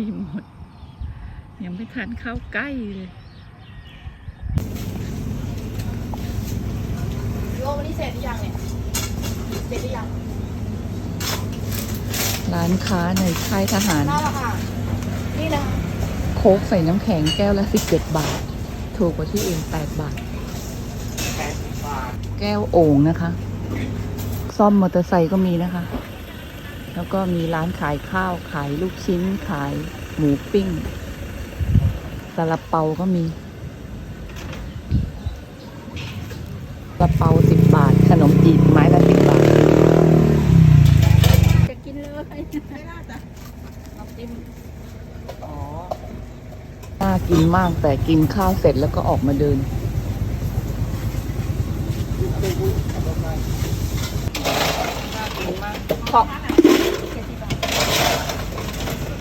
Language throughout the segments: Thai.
ที่หมด ยังไม่ทันเข้าใกล้เลยโลวันนี้เสร็จหรือยังเนี่ย เสร็จหรือยังร้านค้าในค่ายทหาร น่าละค่ะ นี่นะ โค้กใส่น้ำแข็งแก้วละ 17 บาท ถูกกว่าที่อื่น8บาท แก้วโอ่งนะคะ ซ่อมมอเตอร์ไซค์ก็มีนะคะ แล้วก็มีร้านขายข้าวขายลูกชิ้นขายหมูปิ้งซาลาเปาก็มีซาลาเปาสิบบาท ขนมจีบไม้ละสิบบาท จะกินเลย ไม่น่าจะเอาจิ้มอ๋อ น่ากินมากแต่กินข้าวเสร็จแล้วก็ออกมาเดินน่ากินมากขอบ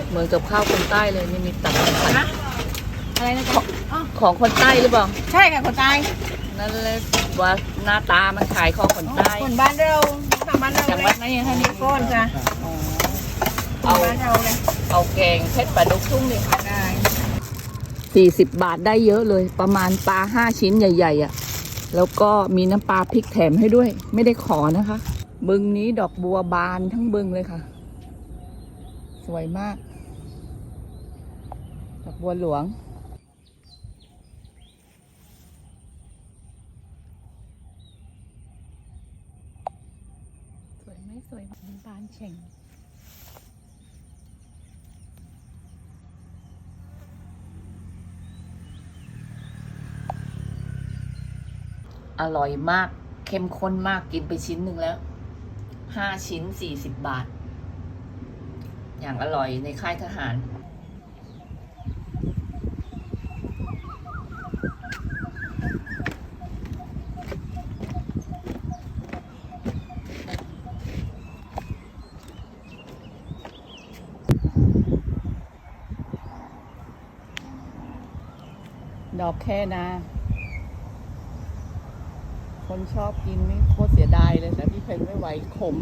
เหมือนกับข้าวคนใต้เลยนี่มีตับผัดอะไรนะจ๊ะอ๋อของคนใต้หรือเปล่าใช่ค่ะคนตายนั่นเลยว่าหน้าตามันขายของคนใต้คนบ้านเราทางบ้านเราจังหวัดไหนอะคะนี่ก้อนจ้ะอ๋อคนเอาบ้านเราเลยเอาแกงเพชรปลาดุกทุ่งนี่ได้สี่สิบบาทได้เยอะเลย ประมาณปลาห้าชิ้นใหญ่ ๆอะ่ะ แล้วก็มีน้ำปลาพริกแถมให้ด้วย ไม่ได้ขอนะคะ บึงนี้ดอกบัวบานทั้งบึงเลยค่ะ สวยมากดอก บัวหลวง สวยไหมสวยน้ำตาลเฉ่งอร่อยมาก เข้มข้นมากกินไปชิ้นหนึ่งแล้ว ห้าชิ้นสี่สิบบาท อย่างอร่อยในค่ายทหาร ดอกแค่นา คนชอบกินนี่โคตรเสียดายเลยแต่พี่เพนไม่ไหวขม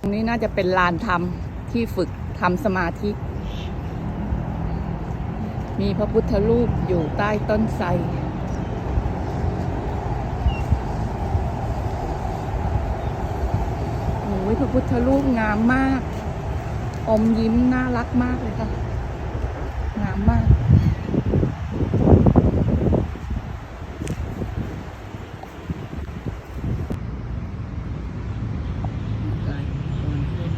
ตรงนี้น่าจะเป็นลานทำที่ฝึกทำสมาธิ มีพระพุทธรูปอยู่ใต้ต้นไทรโอ้ยพระพุทธรูปงามมาก อมยิ้มน่ารักมากเลยค่ะ งามมาก ไก่ก่อนเล่น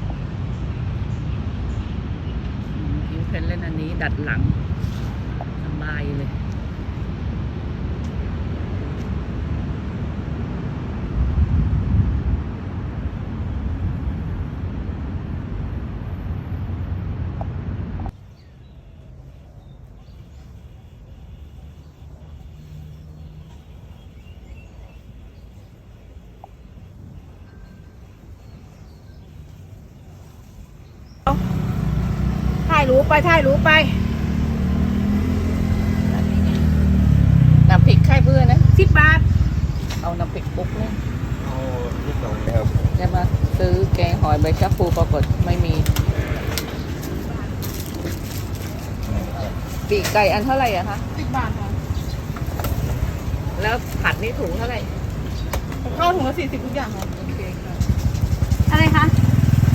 อืมคิวเพนเล่นอันนี้ดัดหลัง สบายเลยถ่ายรู้ไปถ่ายรู้ไป น้ำพริกไข่เบื่อนะ สิบบาท เอาน้ำพริกปุ๊กเลยเอานิดหน่อยนะครับจะมาซื้อแกงหอยใบชะพูปรากฏไม่มีปีกไก่อันเท่าไหร่อะคะสิบบาทค่ะ แล้วผัดนี่ถุงเท่าไหร่ข้าวถุงละสี่สิบทุกอย่างค่ะโอเคค่ะอะไรคะ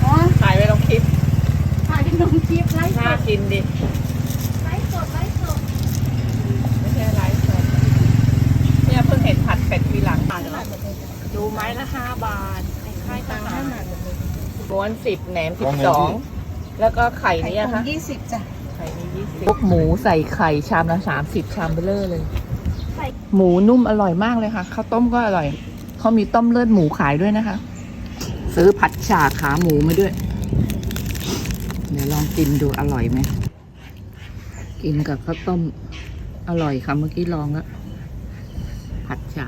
อ๋อถ่ายไว้ลงคลิปถ่ายเป็นนมคลิปไลฟ์สน่าดกินดิ ไลฟ์สดไลฟ์สด ไม่ใช่ไลฟ์สดเนี่ยเพิ่งเห็นผัดเป็ดทีหลังอะเนาะดูไม้ละห้าบาทค่ายทหาร ม้วนสิบแหนมสิบสองแล้วก็ไข่ไข่เนี่ยถุค่ะงยี่สิบจ้ะไข่นี่ยี่สิบพวกหมูใส่ไข่ชามละสามสิบชามเบลเลอร์เลยไข่หมูนุ่มอร่อยมากเลยค่ะข้าวต้มก็อร่อยเขามีต้มเลือดหมูขายด้วยนะคะ ซื้อผัดฉ่าขาหมูมาด้วย เดี๋ยวลองกินดูอร่อยไหมกินกับข้าวต้มอร่อยค่ะเมื่อกี้ลองแล้วผัดฉ่า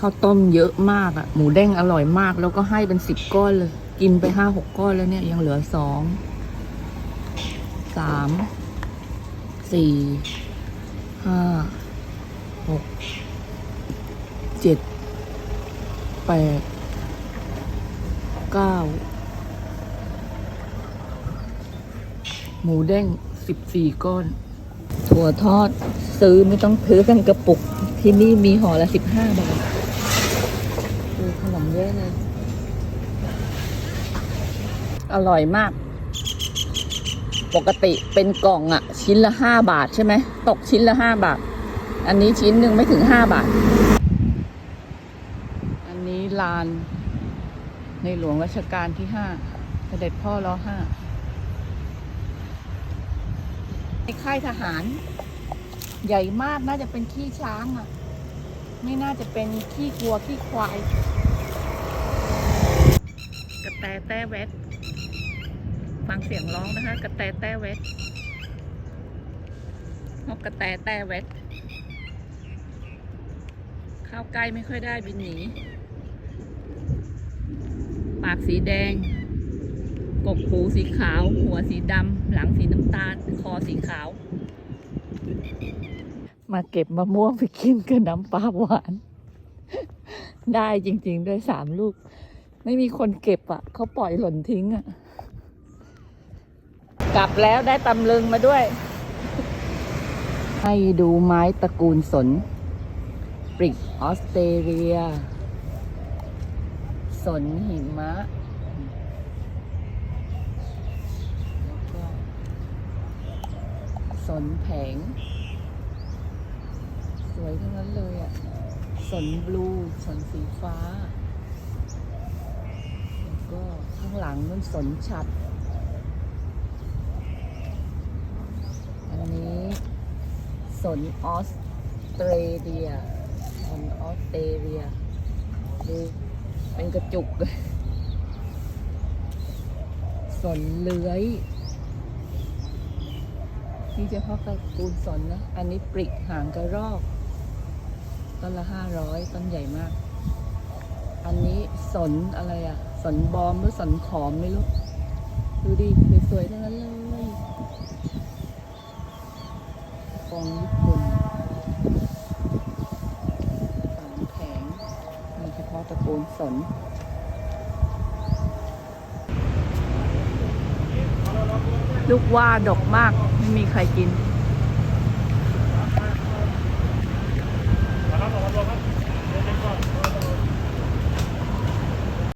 ข้าวต้มเยอะมากอะหมูเด้งอร่อยมาก แล้วก็ให้เป็นสิบก้อนเลย กินไปห้าหกก้อนแล้วเนี่ย ยังเหลือสองสามสี่ห้าหกเจ็ดแปดเก้าหมูเด้งสิบสี่ก้อน ถั่วทอดซื้อไม่ต้องซื้อกันกระปุก ที่นี่มีห่อละสิบห้าบาท ขนมเยอะอร่อยมาก ปกติเป็นกล่องอะชิ้นละห้าบาทใช่ไหม ตกชิ้นละห้าบาท อันนี้ชิ้นหนึ่งไม่ถึงห้าบาท อันนี้ลาน ในหลวงรัชกาลที่ห้าเสด็จพ่อรอห้าในค่ายทหาร ใหญ่มากน่าจะเป็นขี้ช้างอะไม่น่าจะเป็นขี้วัวขี้ควาย แตแต้แวดฟังเสียงร้องนะคะ กระแตแต้แวดนกกระแตแต้แวดเข้าใกล้ไม่ค่อยได้บินหนี ปากสีแดงกกหูสีขาว หัวสีดำ หลังสีน้ำตาล คอสีขาว มาเก็บมะม่วงไปกินกับน้ำปลาหวาน ได้จริง ๆ ด้วยสามลูก ไม่มีคนเก็บอะเขาปล่อยหล่นทิ้งอะ กลับแล้วได้ตำลึงมาด้วย ให้ดูไม้ตระกูลสน ปริกออสเตรเลีย สนหิมะแล้วก็สนแผง สวยทั้งนั้นเลยอะ สนบลู สนสีฟ้า ข้างหลังนุ่นสนฉัด อันนี้สนออสเตรเลียสนออสเตรเลียดูเป็นกระจุกเลยสนเลื้อยที่เฉพาะตระกูลสนนะ อันนี้ปริกหางกระรอก ต้นละห้าร้อยต้นใหญ่มาก อันนี้สนอะไรอะ สนบอมหรือสนขอมไม่รู้ดูดิสวยๆทั้งนั้นเลยฟองญี่ปุ่นสามแผงมีเฉพาะตระกูลสนลูกว่าดกมาก ไม่มีใครกิน